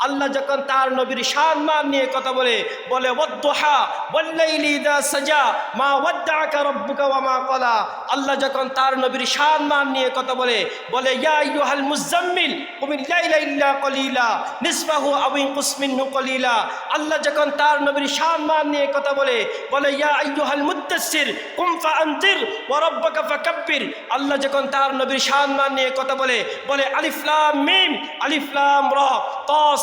আল্লাহ যখন তার নবীর সম্মান নিয়ে কথা বলে বলে সাজা, মা ক্বালা। আল্লাহ যখন তার নবীর সম্মান নিয়ে কথা বলে বলে, ইয়া কলিলা কলিলা। আল্লাহ যখন তার নবীর সম্মান নিয়ে কথা বলে বলে, ইয়া আল্লাহ যখন তার নবীর সম্মান নিয়ে কথা বলে বলে, আলিফ লাম মিম, আলিফ লাম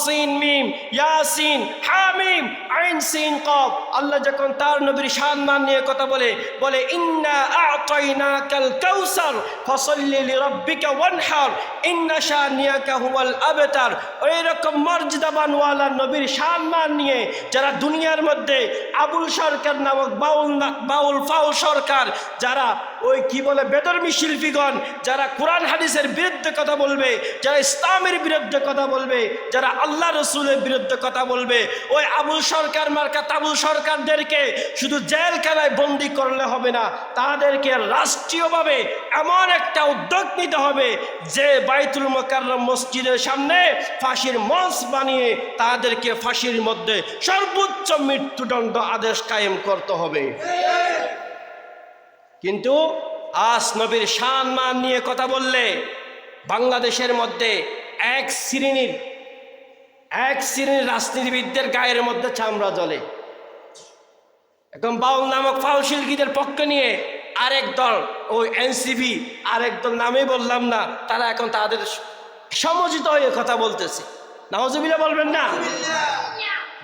সিন মিম, ইয়াসিন, হামিম, আইন সিন কফ। আল্লাহ যখন তার নবীর সম্মান নিয়ে কথা বলে বলে, ইন্না আ'তাইনাকাল কাউসার, ফসল্লি লিরাব্বিকা ওয়ানহার, ইন্না শানিয়াকা হুয়াল আবতার। ওই রকম মর্যাদাবান ওয়ালা নবীর সম্মান নিয়ে যারা দুনিয়ার মধ্যে আবুল সরকার নামক বাউল বাউল ফাউল সরকার, যারা ওই কি বলে, বেদর্মী শিল্পীগণ, যারা কোরআন হাদিসের বিরুদ্ধে কথা বলবে, যারা ইসলামের বিরুদ্ধে কথা বলবে, যারা আল্লাহ রসুলের বিরুদ্ধে কথা বলবে, ওই আবুল সরকার মার্কা তাবুল সরকারদেরকে শুধু জেলখানায় বন্দি করলে হবে না, তাদেরকে রাষ্ট্রীয়ভাবে এমন একটা উদ্যোগ নিতে হবে যে বাইতুল মোকাররম মসজিদের সামনে ফাঁসির মঞ্চ বানিয়ে তাদেরকে ফাঁসির মধ্যে সর্বোচ্চ মৃত্যুদণ্ড আদেশ কায়েম করতে হবে। কিন্তু আজ নবীর শান মান নিয়ে কথা বললে বাংলাদেশের মধ্যে এক শ্রেণির এক শ্রেণির রাজনীতিবিদদের গায়ের মধ্যে চামড়া জ্বলে। একদম বাউল নামক ফাউল শিল্পীদের পক্ষ নিয়ে আরেক দল, ওই এনসিবি আরেক দল নামে বললাম না, তারা এখন তাদের সমজিত হয়ে কথা বলতেছে। নওয়াজবিল্লা বলবেন না?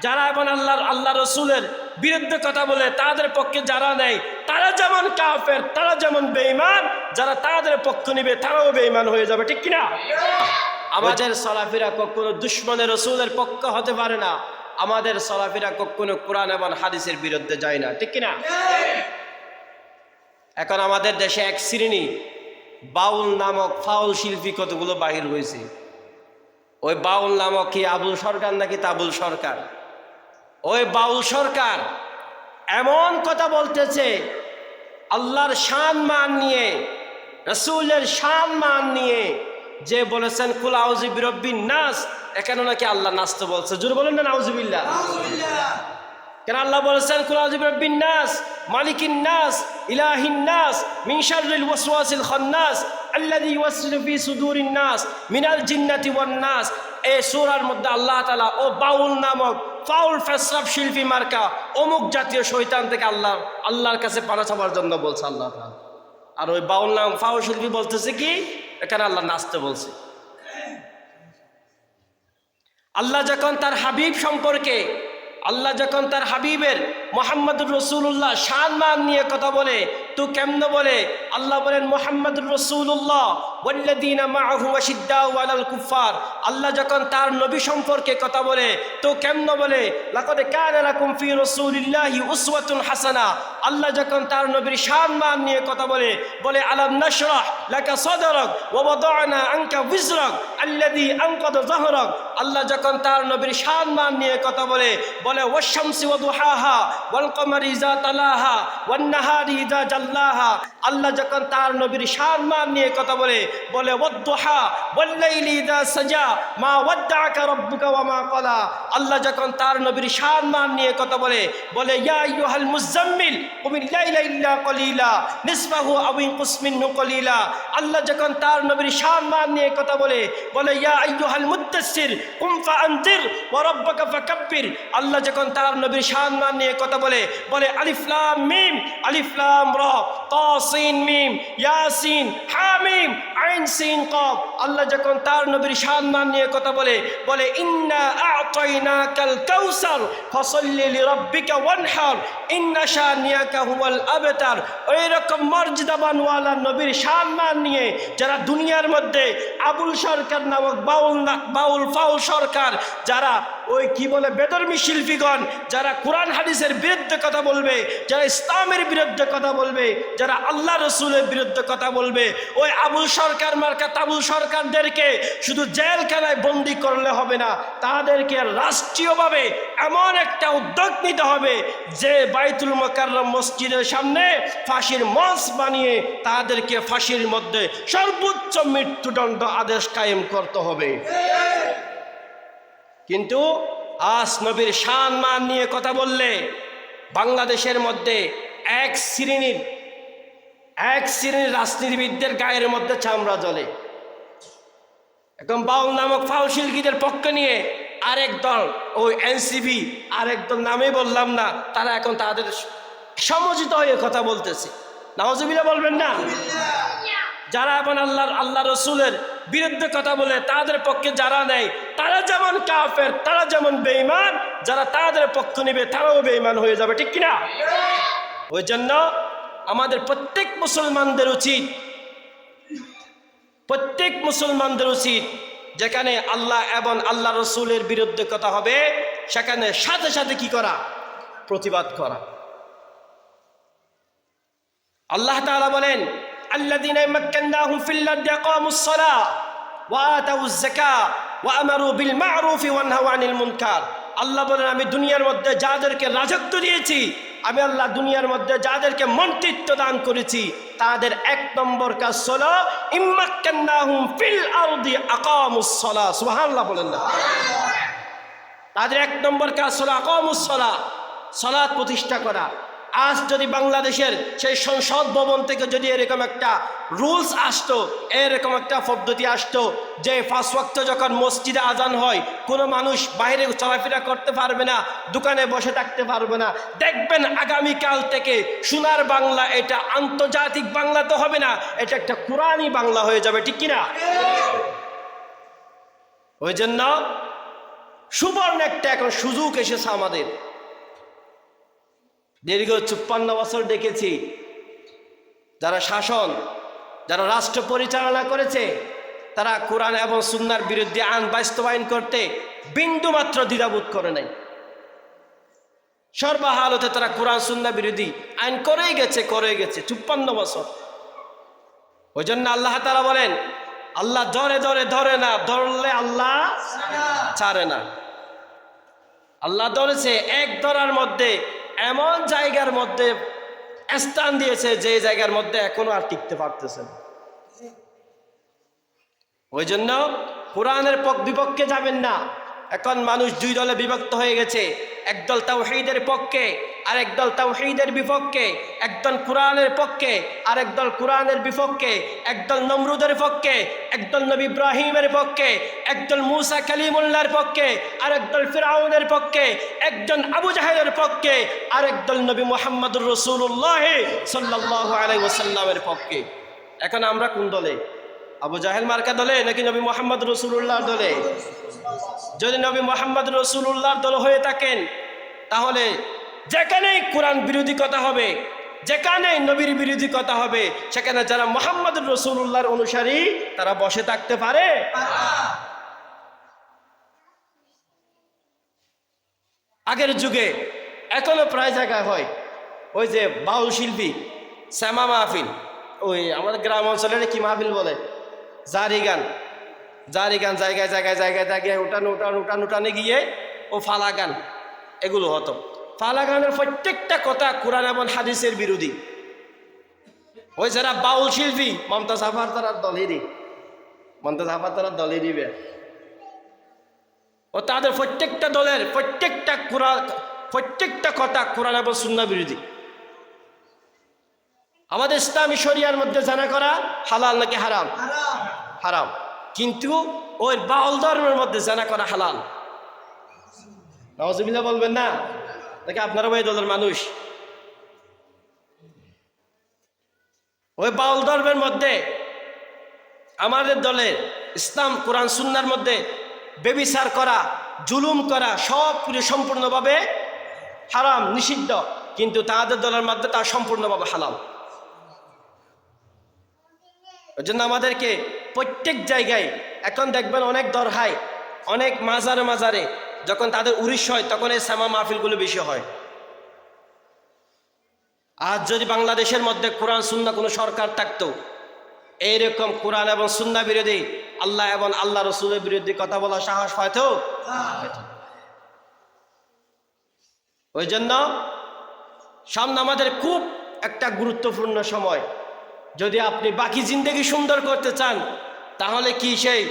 যারা এখন আল্লাহর আল্লাহ রসুলের বিরুদ্ধে কথা বলে তাদের পক্ষে যারা নেয়, তারা যেমন কাফের, তারা যেমন বেঈমান, যারা তাদের পক্ষ নিবে, তারাও বেঈমান হয়ে যাবে, ঠিক কিনা? আমাদের সলাফিরা কখনো দুশ্মনের রসুলের পক্ষ হতে পারে না। আমাদের সলাফিরা কখনো কোরআন এবং হাদিসের বিরুদ্ধে যায় না, ঠিক কিনা? এখন আমাদের দেশে এক শ্রেণি বাউল নামক ফাউল শিল্পী কতগুলো বাহির হয়েছে? ওই বাউল নামক কি আবুল সরকার নাকি তাবুল সরকার? ওই বাউল সরকার এমন কথা বলতেছে আল্লাহর শান মান নিয়ে রসুলের শান মান নিয়ে যে বলেছেন কুলাউজি বিরব্বিন নাস এখানে নাকি আল্লাহ নাচতে বলছে। জোর বলেন না নাউজুবিল্লাহ। কেন আল্লাহ বলেছেন বিরব্বিন নাস মালিকিন নাস ইলাহিন নাস মিন শাররিল ওয়াসওয়াসিল খান্নাস আল্লাযী ইউওয়াসওয়িসু ফি সুদুরিন নাস মিনাল জিন্নাতি ওয়ান নাস এই সূরার মধ্যে আল্লাহ তাআলা ও বাউল নামক ফাউল ফেসরাফ শিল্পী মার্কা অমুক জাতীয় শৈতান থেকে আল্লাহ, আল্লাহর কাছে পানা ছাপার জন্য বলছে আল্লাহ আর ওই বাউল নাম ফাউল শিল্পী বলতেছে কি? এখানে আল্লাহ নাচতে বলছে। আল্লাহ যখন তার হাবিব সম্পর্কে, আল্লাহ যখন তার হাবিবের মোহাম্মদুর রসুল্লাহ শান মান নিয়ে কথা বলে, তো কেমন বলে? আল্লাহ বলেন, মোহাম্মদুর রসুল্লাহ কুফার আল্লাহ যখন তার নবী সম্পর্কে কথা বলে, তো কেমন বলে? উসওয়াতুন হাসানা। আল্লাহ যখন তার নবীর শান মান নিয়ে কথা বলে বলে, আলাম নাশরাহ লাকা সাদরাক ওয়া ওয়াদানা আনকা বিজরাক আল্লাযী আনকাদ যাহরাক। আল্লাহ যখন তার নবীর শান মান নিয়ে কথা বলে বলে, ওয়াশ-শামসি ওয়া দুহাহা ওয়াল কমারি ইযা তালাহা, ওয়ান নাহারি জাল্লাহা। আল্লাহ যখন তার নবীর শান মান নিয়ে কথা বলে বলে, ওয়াদ্দুহা, ওয়াল্লাইলি ইযা সাজা, মা ওয়াদ্দাআকা রাব্বুকা ওয়া মা ক্বালা। আল্লাহ যখন তার নবীর শান মান নিয়ে কথা বলে বলে, ইয়া আইয়ুহাল মুজাম্মিল কুমিল লাইলা ইল্লা কলিলা, নিসফাহু আও ইনকুস মিনহু কলিলা। আল্লাহ যখন তার নবীর শান মান নিয়ে কথা বলে বলে, ইয়া আইয়ুহাল মুদ্দাসসির কুম ফাআনজির ওয়া রাব্বাকা আল্লাহ যখন তার নবীর শান মান নিয়ে কথা বলে বলে আলিফলাম মিম, আলিফ লাম রা, তা, সিন, মিম ইয়াসিন হামিম আইন, সিন কফ আল্লাহ যখন তার নবীর শান মান নিয়ে কথা বলে বলে, ইন্না আ'তাইনাকাল কাউসার, ফসল্লি লিরাব্বিকা ওয়ানহার, ইন্না শানিয়াকা হুয়াল আবতার। ওই রকম মর্যাদাবান ওয়ালা নবীর শান মান নিয়ে যারা দুনিয়ার মধ্যে আবুল সরকার নামক বাউল বাউল ফাউল সরকার, যারা ওই কি বলে বেদর্মী শিল্পীগণ, যারা কোরআন হাদিসের বিরুদ্ধে কথা বলবে, যারা ইসলামের বিরুদ্ধে কথা বলবে, যারা আল্লাহ রসুলের বিরুদ্ধে কথা বলবে, ওই আবুল সরকার মার্কা তাবুল সরকারদেরকে শুধু জেলখানায় বন্দি করলে হবে না, তাদেরকে রাষ্ট্রীয়ভাবে এমন একটা উদ্যোগ নিতে হবে যে বাইতুল মোকাররম মসজিদের সামনে ফাঁসির মঞ্চ বানিয়ে তাদেরকে ফাঁসির মধ্যে সর্বোচ্চ মৃত্যুদণ্ড আদেশ কায়েম করতে হবে। কিন্তু আজ নবীর শান মান নিয়ে কথা বললে বাংলাদেশের মধ্যে এক শ্রেণির এক শ্রেণির রাজনীতিবিদদের গায়ের মধ্যে চামড়া জ্বলে। একদম বাউল নামক ফাউল শিল্পীদের পক্ষে নিয়ে আরেক দল ওই এনসিবি আরেক দল নামে বললাম না তারা এখন তাদের সমজিত হয়ে কথা বলতেছে। নওয়াজবিল্লা বলবেন না? যারা এখন আল্লাহর আল্লাহ রসুলের বিরুদ্ধে কথা বলে তাদের পক্ষে যারা নেয় যেমন কাফের, তারা যেমন বেইমান যারা তাদের পক্ষ নিবে, তারাও বেইমান হয়ে যাবে, ঠিক কিনা? ওই জন্য আমাদের প্রত্যেক মুসলমানদের উচিত, প্রত্যেক মুসলমানদের উচিত, যেখানে আল্লাহ এবং আল্লাহ রসুলের বিরুদ্ধে কথা হবে, সেখানে সাথে সাথে কি করা? প্রতিবাদ করা। আল্লাহ তাআলা বলেন আল্লাহ দিন আল্লাহ বলেন, আমি দুনিয়ার মধ্যে যাদেরকে রাজত্ব দিয়েছি, আমি আল্লাহ দুনিয়ার মধ্যে যাদেরকে মন্ত্রিত্ব দান করেছি, তাদের এক নম্বর কাজ হলো, ইম্মাক্কান্নাহুম ফিল বলেন না। তাদের এক নম্বর কাজ হলো আকমুসলা সালাত প্রতিষ্ঠা করা। আজ যদি বাংলাদেশের সেই সংসদ ভবন থেকে যদি এরকম একটা রুলস আসতো, এরকম একটা পদ্ধতি আসতো যে ফার্স্ট ওয়াক্ত যখন মসজিদে আজান হয়, কোনো মানুষ বাইরে চলাফেরা করতে পারবে না, দোকানে বসে থাকতে পারবে না। দেখবেন আগামীকাল থেকে সোনার বাংলা, এটা আন্তর্জাতিক বাংলা তো হবে না, এটা একটা কোরআনই বাংলা হয়ে যাবে, ঠিক কিনা? ওই জন্য সুবর্ণ একটা এখন সুযোগ এসেছে আমাদের। দীর্ঘ চুপ্পান্ন বছর দেখেছি যারা শাসন, যারা রাষ্ট্র পরিচালনা করেছে, তারা কোরআন এবং সুন্নার বিরুদ্ধে আইন বাস্তবায়ন করতে বিন্দু মাত্র দ্বিধাবোধ করে নাই। সর্বহালতে তারা কোরআন, সুন্না বিরোধী আইন করেই গেছে করে গেছে, চুপ্পান্ন বছর। ওই জন্য আল্লাহ তারা বলেন, আল্লাহ ধরে ধরে ধরে না, ধরলে আল্লাহ ছাড়ে না। আল্লাহ ধরেছে, এক ধরার মধ্যে এমন জায়গার মধ্যে স্থান দিয়েছে যে জায়গার মধ্যে এখনও আর টিকতে পারতেছে না। ওই জন্য কোরআনের পক্ষ বিপক্ষে যাবেন না। এখন মানুষ দুই দলে বিভক্ত হয়ে গেছে। একদল তাওহীদের পক্ষে আর একদল তাওহীদের বিপক্ষে একদল কোরআনের পক্ষে আর একদল কোরআনের বিপক্ষে একদল নমরুদের পক্ষে একদল নবী ইব্রাহিমের পক্ষে একদল মুসা কালিমুল্লাহর পক্ষে আর একদল ফিরাউনের পক্ষে একজন আবু জাহেদের পক্ষে আর একদল নবী মোহাম্মদুর রসুল্লাহ সাল্লাহ আলাই ওসাল্লামের পক্ষে। এখন আমরা কোন দলে? আবু জাহেল মার্কা দলে নাকি নবী মোহাম্মদ রসুল্লাহর দলে? যদি নবী মোহাম্মদ রসুল্লাহর দল হয়ে থাকেন, তাহলে যেখানেই কোরআন বিরোধী কথা হবে, যেখানেই নবীর বিরোধী কথা হবে, সেখানে যারা মোহাম্মদ রসুল্লাহর অনুসারী, তারা বসে থাকতে পারে। আগের যুগে এখনও প্রায় জায়গায় হয়, ওই যে বাউল শিল্পী শ্যামা মাহফিল, ওই আমাদের গ্রাম অঞ্চলের কি মাহফিল বলে? জারি গান জারি গান জায়গায় জায়গায় জায়গায় জায়গায় উঠান উঠান উঠান উঠানে গিয়ে ও ফালা গান, এগুলো হতো। ফালা গানের প্রত্যেকটা কথা কোরআন এবং হাদিসের বিরোধী। ওই যারা বাউল শিল্পী মমতা সাফার তারা দলেরই। মমতা সাফার তারা দলেরই বে। ও তাদের প্রত্যেকটা দলের প্রত্যেকটা কোরআন প্রত্যেকটা কথা কোরআন এবং সুন্না বিরোধী। আমাদের ইসলামী শরিয়ার মধ্যে জানা করা হালাল নাকি হারাম? হারাম। কিন্তু ওই বাউল ধর্মের মধ্যে জানা করা হালাল। নওয়াজবিল্লা বলবেন না? নাকি আপনারা ওই দলের মানুষ। ওই বাউল ধর্মের মধ্যে, আমাদের দলের ইসলাম, কোরআন, সুন্নার মধ্যে বেবিচার করা, জুলুম করা সব পুরো সম্পূর্ণভাবে হারাম, নিষিদ্ধ। কিন্তু তাদের দলের মধ্যে তা সম্পূর্ণভাবে হালাল। ওই জন্য আমাদেরকে প্রত্যেক জায়গায়, এখন দেখবেন অনেক দরহায়, অনেক মাজারে মাজারে যখন তাদের উড়িষ্য হয়, তখন এই শ্যামা মাহফিলগুলো বেশি হয়। আজ যদি বাংলাদেশের মধ্যে কোরআন, সুন্না কোনো সরকার থাকতো, এইরকম কোরআন এবং সুন্না বিরোধী, আল্লাহ এবং আল্লাহ রসুলের বিরুদ্ধে কথা বলার সাহস হয়তো? ওই জন্য সামনে আমাদের খুব একটা গুরুত্বপূর্ণ সময়। যদি আপনি বাকি জিন্দগি সুন্দর করতে চান, তাহলে কি সেই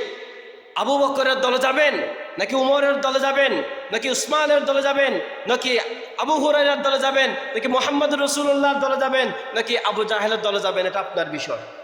আবু বকরের দলে যাবেন? নাকি উমরের দলে যাবেন, নাকি উসমানের দলে যাবেন, নাকি আবু হুরাইরার দলে যাবেন, নাকি মোহাম্মদ রসুল্লাহর দলে যাবেন, নাকি আবু জাহেলের দলে যাবেন, এটা আপনার বিষয়।